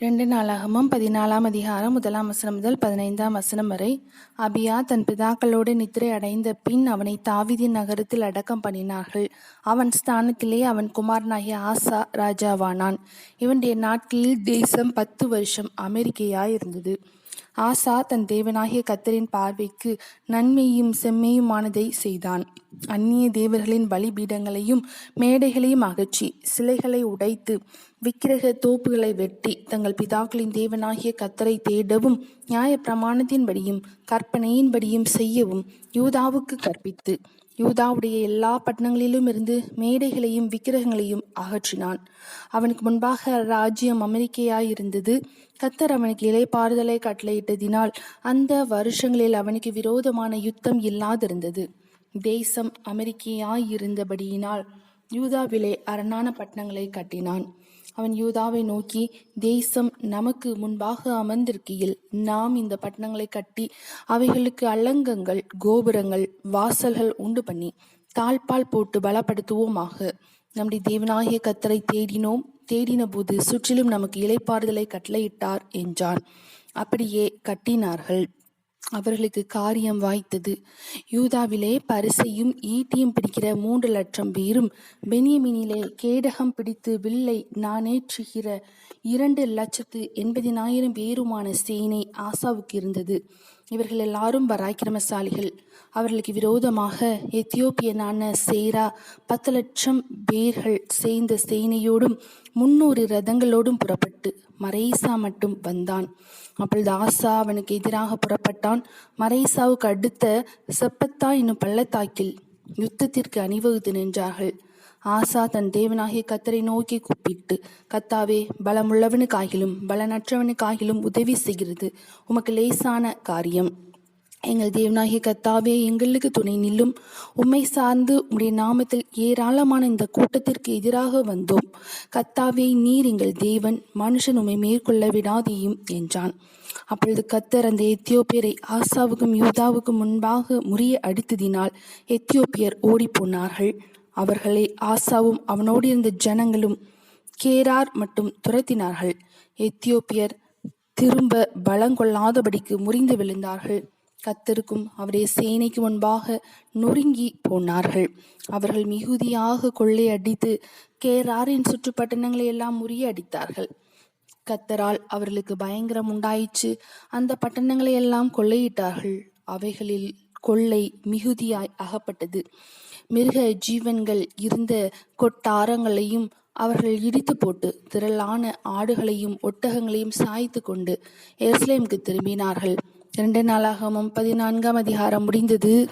இரண்டு நாளாகமும் பதினாலாம் அதிகாரம் முதலாம் வசனம் முதல் பதினைந்தாம் வசனம் வரை அபியா தன் பிதாக்களோடு நித்திரை அடைந்த பின் அவனை தாவிதின் நகரத்தில் அடக்கம் பண்ணினார்கள். அவன் ஸ்தானத்திலே அவன் குமாரனாகிய ஆசா ராஜாவானான். இவனுடைய நாட்களில் தேசம் பத்து வருஷம் அமெரிக்கையாய் இருந்தது ஆசா தன் தேவனாகிய கத்தரின் பார்வைக்கு நன்மையும் செம்மையுமானதை செய்தான். அந்நிய தேவர்களின் பலிபீடங்களையும் மேடைகளையும் அகற்றி சிலைகளை உடைத்து விக்கிரக தோப்புகளை வெட்டி தங்கள் பிதாக்களின் தேவனாகிய கத்தரை தேடவும் நியாய பிரமாணத்தின்படியும் கற்பனையின்படியும் செய்யவும் யூதாவுக்கு கற்பித்து யூதாவுடைய எல்லா பட்டணங்களிலும் இருந்து மேடைகளையும் விக்கிரகங்களையும் அகற்றினான். அவனுக்கு முன்பாக ராஜ்யம் அமெரிக்கையாயிருந்தது. கத்தர் அவனுக்கு இலைப்பாறுதலை கட்டளையிட்டதினால் அந்த வருஷங்களில் அவனுக்கு விரோதமான யுத்தம் இல்லாதிருந்தது. தேசம் அமெரிக்கையாயிருந்தபடியினால் யூதாவிலே அரணான பட்டணங்களை கட்டினான். அவன் யூதாவை நோக்கி தேசம் நமக்கு முன்பாக அமர்ந்திருக்கையில் நாம் இந்த பட்டணங்களை கட்டி அவைகளுக்கு அலங்கங்கள் கோபுரங்கள் வாசல்கள் உண்டு பண்ணி தாழ்பால் போட்டு பலப்படுத்துவோமாக. நம்முடைய தேவனாகிய கத்தரை தேடினோம். தேடின போது சுற்றிலும் நமக்கு இலைப்பாறுதலை கட்டளையிட்டார் என்றான். அப்படியே கட்டினார்கள். அவர்களுக்கு காரியம் வாய்த்தது. யூதாவிலே பரிசையும் ஈட்டியும் பிடிக்கிற மூன்று லட்சம் பேரும் பெனியமினிலே கேடகம் பிடித்து வில்லை நானேற்றுகிற இரண்டு லட்சத்து எண்பதினாயிரம் பேருமான சேனை ஆசாவுக்கு இருந்தது. இவர்கள் எல்லாரும் பராக்கிரமசாலிகள். அவர்களுக்கு விரோதமாக எத்தியோப்பியனான சேரா பத்து லட்சம் பேர்கள் சேர்ந்த சேனையோடும் முன்னூறு ரதங்களோடும் புறப்பட்டு மரேசா மட்டும் வந்தான். அப்பொழுது ஆசா அவனுக்கு எதிராக புறப்பட்டான். மரேசாவுக்கு அடுத்த செப்பத்தா என்னும் பள்ளத்தாக்கில் யுத்தத்திற்கு அணிவகுத்து நின்றார்கள். ஆசா தன் தேவனாகிய கத்தரை நோக்கி கூப்பிட்டு கத்தாவே பலமுள்ளவனுக்காகிலும் பலனற்றவனுக்காகிலும் உதவி செய்கிறது. உமக்கு லேசான காரியம். எங்கள் தேவனாகிய கத்தாவே எங்களுக்கு துணை நில்லும். உம்மை சார்ந்து உடைய நாமத்தில் ஏராளமான இந்த கூட்டத்திற்கு எதிராக வந்தோம். கத்தாவே நீர் எங்கள் தேவன். மனுஷன் உம்மை மேற்கொள்ள விடாதேயும் என்றான். அப்பொழுது கத்தர் அந்த எத்தியோப்பியரை ஆசாவுக்கும் யூதாவுக்கும் முன்பாக முறிய அடித்ததினால் எத்தியோப்பியர் ஓடிப்போனார்கள். அவர்களை ஆசாவும் அவனோடு இருந்த ஜனங்களும் கேரார் மட்டும் துரத்தினார்கள். எத்தியோப்பியர் திரும்ப பலங்கொள்ளாதபடிக்கு முறிந்து விழுந்தார்கள். கத்தருக்கும் அவருடைய சேனைக்கு முன்பாக நொறுங்கி போனார்கள். அவர்கள் மிகுதியாக கொள்ளையடித்து கேராரின் சுற்றுப்பட்டணங்களை எல்லாம் முறியடித்தார்கள் கத்தரால் அவர்களுக்கு பயங்கரம் உண்டாயிற்று. அந்த பட்டணங்களை எல்லாம் கொள்ளையிட்டார்கள். அவைகளில் கொள்ளை மிகுதியாய் அகப்பட்டது. மிருக ஜீவன்கள் இருந்த கொட்டாரங்களையும் அவர்கள் இடித்து போட்டு திரளான ஆடுகளையும் ஒட்டகங்களையும் சாய்த்து கொண்டு எருசலேமுக்கு திரும்பினார்கள். இரண்டு நாளாகமும் பதினான்காம் அதிகாரம் முடிந்தது.